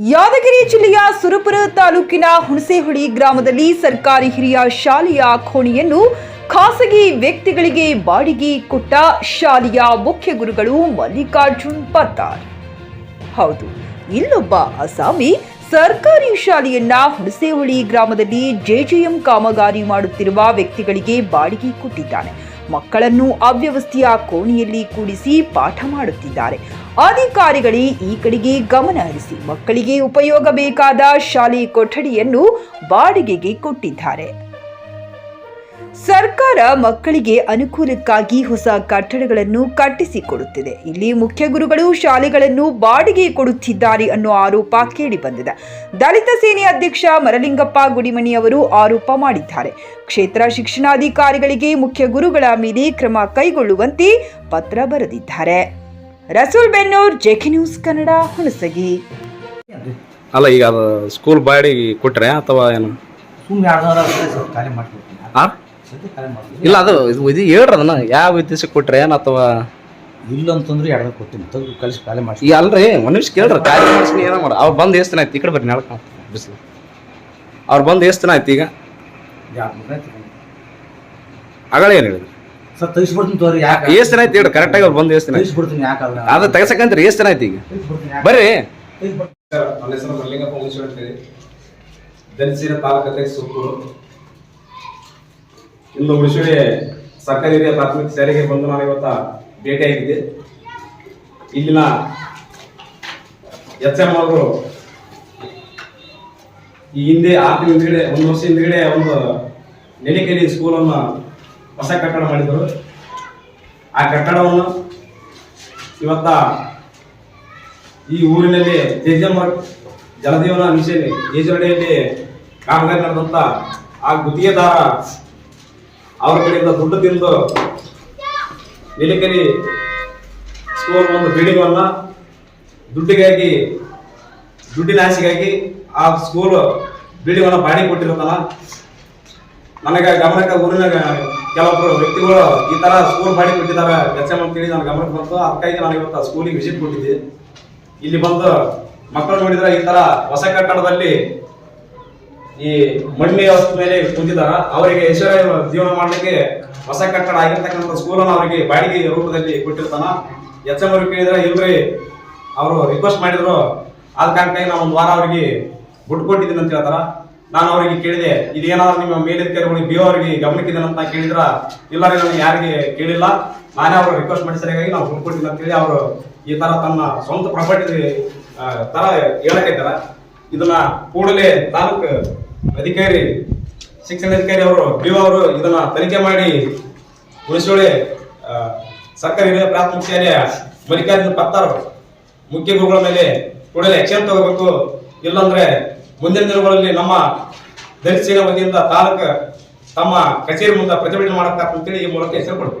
ಯಾದಗಿರಿ ಜಿಲ್ಲೆಯ ಸುರಪುರ ತಾಲೂಕಿನ ಹುಣಸೇಹೊಳಿ ಗ್ರಾಮದಲ್ಲಿ ಸರ್ಕಾರಿ ಹಿರಿಯ ಶಾಲೆಯ ಕೋಣೆಯನ್ನು ಖಾಸಗಿ ವ್ಯಕ್ತಿಗಳಿಗೆ ಬಾಡಿಗೆ ಕೊಟ್ಟ ಶಾಲೆಯ ಮುಖ್ಯ ಗುರುಗಳು ಮಲ್ಲಿಕಾರ್ಜುನ್ ಪತ್ತಾರ್ ಹೌದು, ಇಲ್ಲೊಬ್ಬ ಅಸಾಮಿ ಸರ್ಕಾರಿ ಶಾಲೆಯನ್ನ ಹುಣಸೇಹೊಳಿ ಗ್ರಾಮದಲ್ಲಿ ಜೆಜೆಎಂ ಕಾಮಗಾರಿ ಮಾಡುತ್ತಿರುವ ವ್ಯಕ್ತಿಗಳಿಗೆ ಬಾಡಿಗೆ ಕೊಟ್ಟಿದ್ದಾನೆ. ಮಕ್ಕಳನ್ನು ಅವ್ಯವಸ್ಥೆಯ ಕೋಣೆಯಲ್ಲಿ ಕೂಡಿಸಿ ಪಾಠ ಮಾಡುತ್ತಿದ್ದಾರೆ. ಅಧಿಕಾರಿಗಳೇ ಈ ಕಡೆಗೆ ಗಮನ ಹರಿಸಿ ಮಕ್ಕಳಿಗೆ ಉಪಯೋಗ ಬೇಕಾದ ಶಾಲೆ ಕೊಠಡಿಯನ್ನು ಬಾಡಿಗೆಗೆ ಕೊಟ್ಟಿದ್ದಾರೆ. ಸರ್ಕಾರ ಮಕ್ಕಳಿಗೆ ಅನುಕೂಲಕ್ಕಾಗಿ ಹೊಸ ಕಟ್ಟಡಗಳನ್ನು ಕಟ್ಟಿಸಿಕೊಡುತ್ತಿದೆ. ಇಲ್ಲಿ ಮುಖ್ಯ ಗುರುಗಳು ಶಾಲೆಗಳನ್ನು ಬಾಡಿಗೆ ಕೊಡುತ್ತಿದ್ದಾರೆ ಅನ್ನೋ ಆರೋಪ ಕೇಳಿಬಂದಿದೆ. ದಲಿತ ಸೇನೆ ಅಧ್ಯಕ್ಷ ಮರಲಿಂಗಪ್ಪ ಗುಡಿಮಣಿ ಅವರು ಆರೋಪ ಮಾಡಿದ್ದಾರೆ. ಕ್ಷೇತ್ರ ಶಿಕ್ಷಣಾಧಿಕಾರಿಗಳಿಗೆ ಮುಖ್ಯ ಗುರುಗಳ ಮೇಲೆ ಕ್ರಮ ಕೈಗೊಳ್ಳುವಂತೆ ಪತ್ರ ಬರೆದಿದ್ದಾರೆ. Rasool Bennur JK news Kannada Hunasagi. ಅಲ್ಲ ಈಗ ಸ್ಕೂಲ್ ಬಾಡಿಗೆ ಕೊಟ್ರೆ ಅಥವಾ ಏನು? ಸುಮ್ಮನೆ ಎರಡು ಸಾವಿರ ಖಾಲಿ ಮಾಡ್ಕೊಡ್ತೀನಿ. ಇಲ್ಲ ಅದು ಇದು ಇದು ಹೇಳ್ರಿ ಅದನ್ನ. ಯಾವ ಉದ್ದೇಶಕ್ಕೆ ಕೊಟ್ರೆ ಏನು ಅಥವಾ ಇಲ್ಲ ಅಂತಂದ್ರೆ ಎರಡು ನೂರು ಕೊಡ್ತೀನಿ. ತೆಗೆದು ಕಳಿಸಿ ಖಾಲಿ ಈ ಮಾಡಿಸಿ ಅಲ್ರಿ ಒಂದು ನಿಮಿಷ ಕೇಳ್ರಿ ಖಾಲಿ ಮಾಡಿಸಿ ಏನೋ ಮಾಡಿ ಅವ್ರು ಬಂದು ಎಷ್ಟು ದಿನ ಆಯ್ತು? ಈ ಕಡೆ ಬರ್ರಿ ನಾಳೆ ಬಿಸಿಲು. ಅವ್ರು ಬಂದು ಎಷ್ಟು ದಿನ ಆಯ್ತು ಈಗ? ಆಗಳ ಏನು ಹೇಳಿದ್ರಿ? ಸರ್ ತೆಗಿಸ್ಬಿಡ್ತೀನಿ ತೋರಿ ಯಾಕೆ ಎಷ್ಟು ದಿನ ಆಯ್ತು ಕರೆಕ್ಟಾಗಿ ಅವ್ರು ಬಂದು ಎಷ್ಟು ದಿನ ತೆಗಿಸ್ಬಿಡ್ತೀನಿ ಯಾಕಲ್ಲ ಅದು ತೆಗಸಕ್ಕಂತ್ರಿ ಎಷ್ಟು ದಿನ ಆಯ್ತು ಈಗ? ಬರ್ರಿ. ಸರ್ ನನ್ನ ಹೆಸರು ಮಲ್ಲಿಂಗಪ್ಪ ಮುನ್ಸಿಪಲ್ ಅಂತೇಳಿ ದಲಿಸಿನ ತಾಲೂಕು ಅಧ್ಯಕ್ಷ ಸುತ್ತೂರು. ಇಂದು ಉಳಿಸುಳಿ ಸರ್ಕಾರಿ ಹಿರಿಯ ಪ್ರಾಥಮಿಕ ಶಾಲೆಗೆ ಬಂದು ನಾನು ಇವತ್ತ ಭೇಟಿಯಾಗಿದ್ದೆ. ಇಲ್ಲಿನ ಎಚ್ ಎಂ ಅವರು ಈ ಹಿಂದೆ ಆರು ತಿಂಗಳ ಹಿಂದ್ಗಡೆ, ಒಂದು ವರ್ಷ ಹಿಂದ್ಗಡೆ ಒಂದು ನೆಲಿಕೇರಿ ಸ್ಕೂಲನ್ನು ಹೊಸ ಕಟ್ಟಡ ಮಾಡಿದರು. ಆ ಕಟ್ಟಡವನ್ನು ಇವತ್ತ ಈ ಊರಿನಲ್ಲಿ ತೇಜಮ್ಮ ಜಲಜೀವನ ಮಿಷನ್ ಯೋಜನೆಯಲ್ಲಿ ಕಾಮಗಾರಿ ನಡೆದಂತ ಆ ಗುತ್ತಿಗೆದಾರ ಅವ್ರ ಕಡೆಯಿಂದ ದುಡ್ಡು ತಿಂದು ನಿಲಕರಿ ಸ್ಕೂಲ್ ಒಂದು ಬಿಲ್ಡಿಂಗ್ ಅನ್ನ ದುಡ್ಡಿಗಾಗಿ, ದುಡ್ಡಿನ ಆಸೆಗಾಗಿ ಆ ಸ್ಕೂಲ್ ಬಿಲ್ಡಿಂಗ್ ಅನ್ನ ಬಾಡಿಗೆ ನನಗೆ ಗಮನಕ್ಕೆ ಊರಿನಾಗ ಕೆಲವೊಬ್ಬರು ವ್ಯಕ್ತಿಗಳು ಈ ತರ ಸ್ಕೂಲ್ ಬಾಡಿಗೆ ಕೊಟ್ಟಿದ್ದಾರೆ. ಎಚ್ ಎಂ ಅಂತೇಳಿ ನನ್ನ ಗಮನಕ್ಕೆ ಬಂತು. ಅದಕ್ಕಾಗಿ ನಾನು ಇವತ್ತು ಸ್ಕೂಲಿಗೆ ವಿಸಿಟ್ ಕೊಟ್ಟಿದ್ದೆ. ಇಲ್ಲಿ ಬಂದು ಮಕ್ಕಳು ನೋಡಿದ್ರೆ ಈ ತರ ಹೊಸ ಕಟ್ಟಡದಲ್ಲಿ ಈ ಮಣ್ಣಿ ವ್ಯವಸ್ಥೆ ಮೇಲೆ ಕುಂತಿದಾರ ಅವರಿಗೆ ಹೆಸರ ಜೀವನ ಮಾಡಲಿಕ್ಕೆ ಹೊಸ ಕಟ್ಟಡ ಆಗಿರ್ತಕ್ಕಂಥ ಸ್ಕೂಲನ್ನು ಅವರಿಗೆ ಬಾಡಿಗೆ ರೂಪದಲ್ಲಿ ಕೊಟ್ಟಿರ್ತಾನ. ಎಚ್ ಎಂ ಅವ್ರಿಗೆ ಕೇಳಿದ್ರೆ ಇಲ್ರಿ, ಅವರು ರಿಕ್ವೆಸ್ಟ್ ಮಾಡಿದ್ರು. ಆದ ಕಾರಣಕ್ಕಾಗಿ ನಾನು ಒಂದು ವಾರ ಅವರಿಗೆ ಬುಟ್ಟು ಕೊಟ್ಟಿದ್ದೀನಿ ಅಂತ ಹೇಳ್ತಾರ. ನಾನು ಅವರಿಗೆ ಕೇಳಿದೆ, ಇದೇನಾದ್ರು ನಿಮ್ಮ ಮೇಲಧಿಕಾರಿಗಳಿಗೆ ಬಿ ಅವರಿಗೆ ಗಮನಕ್ಕಿದೆ ಅಂತ ಕೇಳಿದ್ರ. ಇಲ್ಲ ರೀ, ನಾನು ಯಾರಿಗೆ ಕೇಳಿಲ್ಲ. ನಾನೇ ಅವರು ರಿಕ್ವೆಸ್ಟ್ ಮಾಡಿ ಸರಿಯಾಗಿ ನಾವು ಬುಟ್ಟು ಕೊಟ್ಟಿಲ್ಲ ಅಂತ ಹೇಳಿ ಅವರು ಈ ತರ ತನ್ನ ಸ್ವಂತ ಪ್ರಾಪರ್ಟಿ ತರ ಹೇಳಕ್ಕೈತಾರ ಇದನ್ನ ಕೂಡಲೇ ತಾಲೂಕು ಅಧಿಕಾರಿ ಶಿಕ್ಷಣಾಧಿಕಾರಿ ಅವರು ಬಿ ಅವರು ಇದನ್ನ ತನಿಖೆ ಮಾಡಿ ಉಳಿಸೋಳೆ ಸರ್ಕಾರಿ ಹಿರಿಯ ಪ್ರಾಥಮಿಕ ಶಾಲೆಯ ಮಲ್ಲಿಕಾರ್ಜುನ ಪತ್ತಾರ್ ಮುಖ್ಯ ಗುರುಗಳ ಮೇಲೆ ಕೂಡಲೇ ಆಕ್ಷನ್ ತಗೋಬೇಕು. ಇಲ್ಲಾಂದ್ರೆ ಮುಂದಿನ ದಿನಗಳಲ್ಲಿ ನಮ್ಮ ದಲಿತ ವತಿಯಿಂದ ತಾಲೂಕು ತಮ್ಮ ಕಚೇರಿ ಮುಂದೆ ಪ್ರತಿಭಟನೆ ಮಾಡಕ್ಕ ಅಂತೇಳಿ ಈ ಮೂಲಕ ಹೆಸರು ಕೊಡ್ಬೇಕು